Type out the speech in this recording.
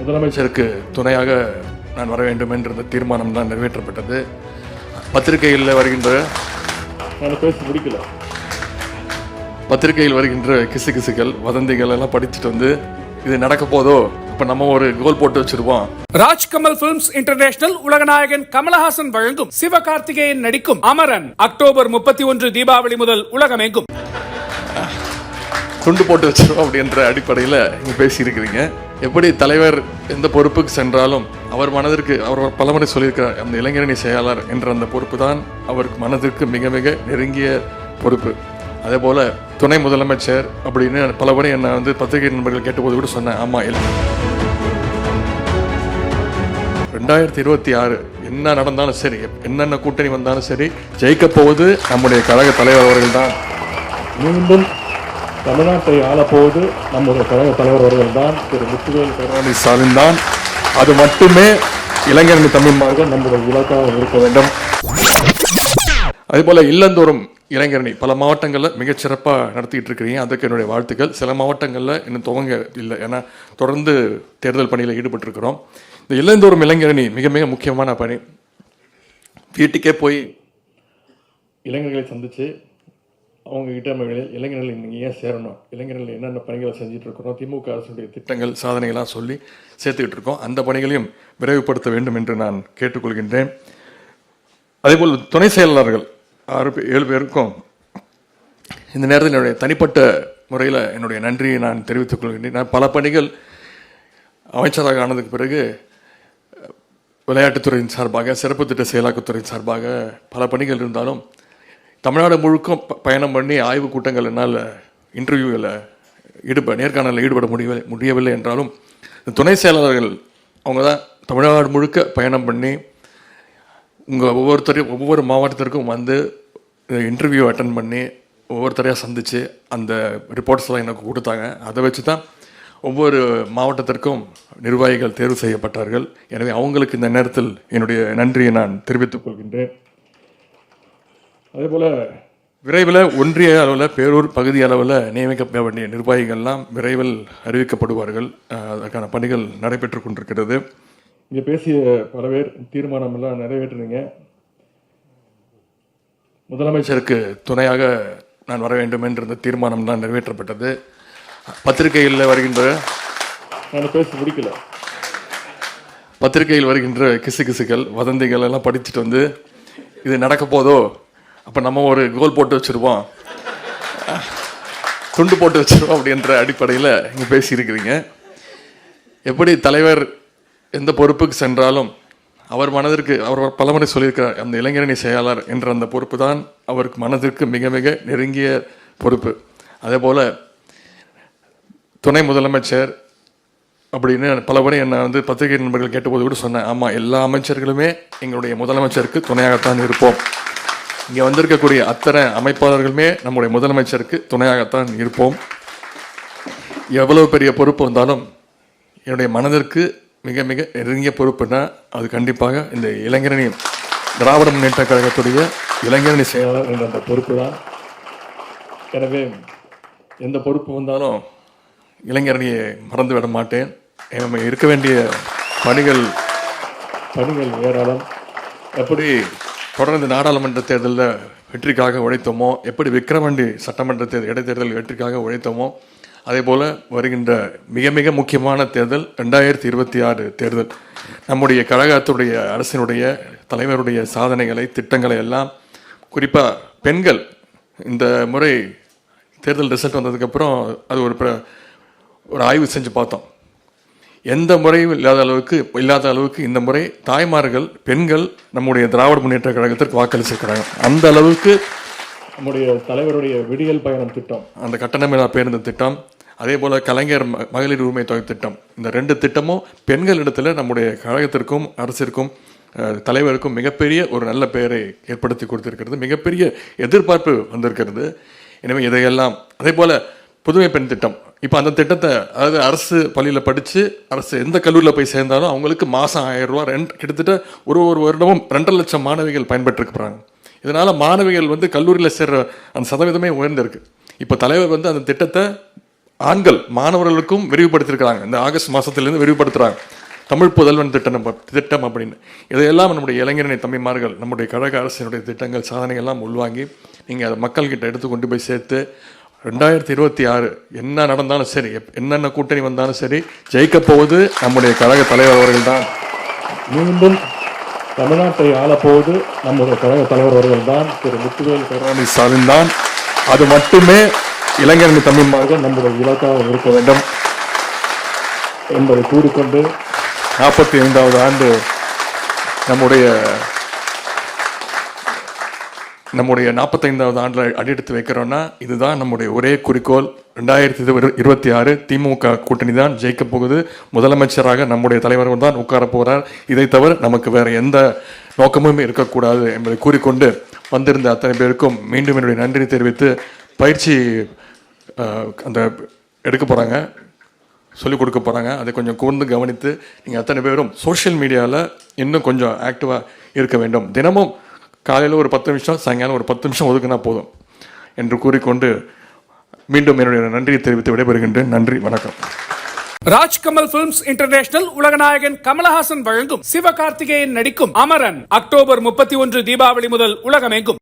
முதலமைச்சருக்கு துணையாக நான் வர வேண்டும் என்ற இந்த தீர்மானம் தான் நிறைவேற்றப்பட்டது. பத்திரிகையில் வருகின்ற பேசி முடிக்கல. பத்திரிகையில் வருகின்ற கிசுகிசுகள் வதந்திகள் எல்லாம் படிச்சுட்டு வந்து இது நடக்க போதோ? அப்போ நம்ம ஒரு கோல் போட்டு வச்சிருப்போம். ராஜ்கமல் பிலிம்ஸ் இன்டர்நேஷனல் உலகநாயகன் கமலஹாசன் வழங்கும் சிவகார்த்திகேயன் நடிக்கும் அமரன் அக்டோபர் முப்பத்தி ஒன்று தீபாவளி முதல் உலகமெங்கும். துண்டு போட்டு வச்சிருவோம் அப்படின்ற அடிப்படையில் பேசியிருக்கிறீங்க. எப்படி தலைவர் எந்த பொறுப்புக்கு சென்றாலும் அவர் மனதிற்கு அவர் பலமுறை சொல்லியிருக்கிறார் அந்த இளைஞரணி செயலாளர் என்ற அந்த பொறுப்பு தான் அவருக்கு மனதிற்கு மிக மிக நெருங்கிய பொறுப்பு. அதே போல் துணை முதலமைச்சர் அப்படின்னு பலமுறை என்னை வந்து பத்திரிகை நண்பர்கள் கேட்டபோது கூட சொன்னேன் ஆமாம் இல்லை ரெண்டாயிரத்தி இருபத்தி ஆறு என்ன நடந்தாலும் சரி என்னென்ன கூட்டணி வந்தாலும் சரி ஜெயிக்கப் போவது நம்முடைய கழக தலைவர் அவர்கள் தான் மீண்டும் தமிழ்நாட்டை ஆளப்போவது நம்முடைய கழக தலைவர் அவர்கள் தான் திரு முத்துவேல் கருணாநிதி ஸ்டாலின் தான் அது மட்டுமே இளைஞரணி தமிழ்மாக நம்முடைய இலக்காக இருக்க வேண்டும். அதுபோல் இல்லந்தோறும் இளைஞரணி பல மாவட்டங்களில் மிகச்சிறப்பாக நடத்திட்டு இருக்கிறீங்க. அதுக்கு என்னுடைய வாழ்த்துக்கள். சில மாவட்டங்களில் இன்னும் துவங்க இல்லை. ஏன்னா தொடர்ந்து தேர்தல் பணியில் ஈடுபட்டிருக்கிறோம். இந்த இல்லந்தோறும் இளைஞரணி மிக மிக முக்கியமான பணி. வீட்டுக்கே போய் இளைஞர்களை சந்தித்து அவங்ககிட்ட நம்ம இளைஞர்கள் நீங்கள் ஏன் சேரணும்? இளைஞர்கள் என்னென்ன பணிகளை செஞ்சுட்டு இருக்கிறோம் திமுக அரசுடைய திட்டங்கள் சாதனைகளாக சொல்லி சேர்த்துக்கிட்டு இருக்கோம் அந்த பணிகளையும் விரைவுபடுத்த வேண்டும் என்று நான் கேட்டுக்கொள்கின்றேன். அதேபோல் துணை செயலாளர்கள் ஆறு பேர் ஏழு பேருக்கும் இந்த நேரத்தில் என்னுடைய தனிப்பட்ட முறையில் என்னுடைய நன்றியை நான் தெரிவித்துக் கொள்கின்றேன். நான் பல பணிகள் அமைச்சராக ஆனதுக்கு பிறகு விளையாட்டுத்துறையின் சார்பாக சிறப்பு திட்ட செயலாக்கத்துறையின் சார்பாக பல பணிகள் இருந்தாலும் தமிழ்நாடு முழுக்க பயணம் பண்ணி ஆய்வுக் கூட்டங்கள் என்னால் இன்டர்வியூவில் ஈடுபட நேர்காணலில் ஈடுபட முடியவில்லை முடியவில்லை என்றாலும் துணை செயலாளர்கள் அவங்க தான் தமிழ்நாடு முழுக்க பயணம் பண்ணி உங்கள் ஒவ்வொருத்தரையும் ஒவ்வொரு மாவட்டத்திற்கும் வந்து இன்டர்வியூ அட்டன் பண்ணி ஒவ்வொருத்தரையாக சந்தித்து அந்த ரிப்போர்ட்ஸ்லாம் எனக்கு கொடுத்தாங்க. அதை வச்சு தான் ஒவ்வொரு மாவட்டத்திற்கும் நிர்வாகிகள் தேர்வு செய்யப்பட்டார்கள். எனவே அவங்களுக்கு இந்த நேரத்தில் என்னுடைய நன்றியை நான் தெரிவித்துக் கொள்கின்றேன். அதே போல் விரைவில் ஒன்றிய அளவில் பேரூர் பகுதி அளவில் நியமிக்கப்பட வேண்டிய நிர்வாகிகள்லாம் விரைவில் அறிவிக்கப்படுவார்கள். அதற்கான பணிகள் நடைபெற்று கொண்டிருக்கிறது. இங்கே பேசிய பல பேர் தீர்மானம் எல்லாம் நிறைவேற்றினீங்க. முதலமைச்சருக்கு துணையாக நான் வர வேண்டும் என்ற இந்த தீர்மானம் தான் நிறைவேற்றப்பட்டது. பத்திரிகையில் வருகின்ற நான் பேசி முடிக்கல. பத்திரிகையில் வருகின்ற கிசுகிசுகள் வதந்திகள் எல்லாம் படிச்சுட்டு வந்து இது நடக்க போதோ அப்போ நம்ம ஒரு கோல் போட்டு வச்சுருவோம் துண்டு போட்டு வச்சிருவோம் அப்படின்ற அடிப்படையில் இங்கே பேசியிருக்கிறீங்க. எப்படி தலைவர் எந்த பொறுப்புக்கு சென்றாலும் அவர் மனதிற்கு அவர் பலமுறை சொல்லியிருக்கிறார் அந்த இளைஞரணி செயலாளர் என்ற அந்த பொறுப்பு தான் அவருக்கு மனதிற்கு மிக மிக நெருங்கிய பொறுப்பு. அதே போல் துணை முதலமைச்சர் அப்படின்னு பலமுறை என்னை வந்து பத்திரிகை நண்பர்கள் கேட்டபோது கூட சொன்னேன் ஆமாம் எல்லா அமைச்சர்களுமே எங்களுடைய முதலமைச்சருக்கு துணையாகத்தான் இருப்போம். இங்கே வந்திருக்கக்கூடிய அத்தனை அமைப்பாளர்களுமே நம்முடைய முதலமைச்சருக்கு துணையாகத்தான் இருப்போம். எவ்வளவு பெரிய பொறுப்பு வந்தாலும் என்னுடைய மனதிற்கு மிக மிக நெருங்கிய பொறுப்புனா அது கண்டிப்பாக இந்த இளைஞரணி திராவிட முன்னேற்ற கழகத்துடைய இளைஞரணி செயலாளர் என்ற அந்த பொறுப்பு தான் எனவே எந்த பொறுப்பு வந்தாலும் இளைஞரணியை மறந்து விட மாட்டேன். நம்ம இருக்க வேண்டிய பணிகள் பணிகள் ஏராளம். எப்படி தொடர்ந்து நாடாளுமன்ற தேர்தலில் வெற்றிக்காக உழைத்தோமோ எப்படி விக்கிரவாண்டி சட்டமன்ற தேர்தல் இடைத்தேர்தல் வெற்றிக்காக உழைத்தோமோ அதே போல் வருகின்ற மிக மிக முக்கியமான தேர்தல் ரெண்டாயிரத்தி இருபத்தி ஆறு தேர்தல். நம்முடைய கழகத்துடைய அரசினுடைய தலைவருடைய சாதனைகளை திட்டங்களை எல்லாம் குறிப்பாக பெண்கள் இந்த முறை தேர்தல் ரிசல்ட் வந்ததுக்கப்புறம் அது ஒரு ஒரு ஆய்வு செஞ்சு பார்த்தோம். எந்த முறையும் இல்லாத அளவுக்கு இல்லாத அளவுக்கு இந்த முறை தாய்மார்கள் பெண்கள் நம்முடைய திராவிட முன்னேற்ற கழகத்திற்கு வாக்களிச்சிருக்கிறாங்க. அந்த அளவுக்கு நம்முடைய தலைவருடைய விடியல் பயணம் திட்டம். அந்த கட்டணமில்லா பேருந்து திட்டம் அதே போல் கலைஞர் மகளிர் உரிமை தொகை திட்டம். இந்த ரெண்டு திட்டமும் பெண்களிடத்தில் நம்முடைய கழகத்திற்கும் அரசிற்கும் தலைவருக்கும் மிகப்பெரிய ஒரு நல்ல பெயரை ஏற்படுத்தி கொடுத்திருக்கிறது. மிகப்பெரிய எதிர்பார்ப்பு வந்திருக்கிறது. எனவே இதையெல்லாம் அதே போல் புதுமை பெண் திட்டம். இப்போ அந்த திட்டத்தை அதாவது அரசு பள்ளியில் படித்து அரசு எந்த கல்லூரியில் போய் சேர்ந்தாலும் அவங்களுக்கு மாதம் ஆயிரம் ரூபா ரெண்ட் கிட்டத்தட்ட ஒரு ஒரு வருடமும் ரெண்டரை லட்சம் மாணவிகள் பயன்பெற்றுக்கிறாங்க இதனால் மாணவிகள் வந்து கல்லூரியில் சேர்ற அந்த சதவீதமே உயர்ந்திருக்கு. இப்போ தலைவர் வந்து அந்த திட்டத்தை ஆண்கள் மாணவர்களுக்கும் விரிவுபடுத்தியிருக்கிறாங்க. இந்த ஆகஸ்ட் மாதத்துலேருந்து விரிவுபடுத்துகிறாங்க தமிழ் புதல்வன் திட்டம் திட்டம் அப்படின்னு. இதையெல்லாம் நம்முடைய இளைஞரணி தம்பிமார்கள் நம்முடைய கழக அரசினுடைய திட்டங்கள் சாதனைகள்லாம் உள்வாங்கி நீங்கள் அதை மக்கள்கிட்ட எடுத்து கொண்டு போய் சேர்த்து ரெண்டாயிரத்தி இருபத்தி ஆறு என்ன நடந்தாலும் சரி என்னென்ன கூட்டணி வந்தாலும் சரி ஜெயிக்கப் போவது நம்முடைய கழக தலைவர் அவர்கள் தான் மீண்டும் தமிழ்நாட்டை ஆளப்போவது நம்முடைய கழக தலைவர் அவர்கள் தான் திரு முத்துவேல் கருணாநிதி ஸ்டாலின் தான். அது மட்டுமே இளைஞரணி தம்பிமார்கள் நம்முடைய இலக்காக இருக்க வேண்டும் என்பதை கூறிக்கொண்டு நாற்பத்தி ஐந்தாவது ஆண்டு நம்முடைய நம்முடைய நாற்பத்தைந்தாவது ஆண்டில் அடியெடுத்து வைக்கிறோன்னா இதுதான் நம்முடைய ஒரே குறிக்கோள். ரெண்டாயிரத்தி இருபத்தி ஆறு திமுக கூட்டணி தான் ஜெயிக்க போகுது. முதலமைச்சராக நம்முடைய தலைவர் தான் உட்கார போகிறார் இதை தவிர நமக்கு வேறு எந்த நோக்கமும் இருக்கக்கூடாது என்பதை கூறிக்கொண்டு வந்திருந்த அத்தனை பேருக்கும் மீண்டும் என்னுடைய நன்றி தெரிவித்து பயிற்சி அந்த எடுக்க போகிறாங்க சொல்லிக் கொடுக்க போகிறாங்க அதை கொஞ்சம் கூர்ந்து கவனித்து நீங்கள் அத்தனை பேரும் சோஷியல் மீடியாவில் இன்னும் கொஞ்சம் ஆக்டிவாக இருக்க வேண்டும். தினமும் காலையில் ஒரு பத்து நிமிஷம் சாயங்காலம் ஒரு பத்து நிமிஷம் ஒதுக்குனா போதும் என்று கூறிக்கொண்டு மீண்டும் என்னுடைய நன்றியை தெரிவித்து விடைபெறுகின்றேன். நன்றி வணக்கம். ராஜ்கமல் பிலிம்ஸ் இன்டர்நேஷனல் உலகநாயகன் கமலஹாசன் வழங்கும் சிவகார்த்திகேயன் நடிக்கும் அமரன். அக்டோபர் முப்பத்தி ஒன்று தீபாவளி முதல் உலகமெங்கும்.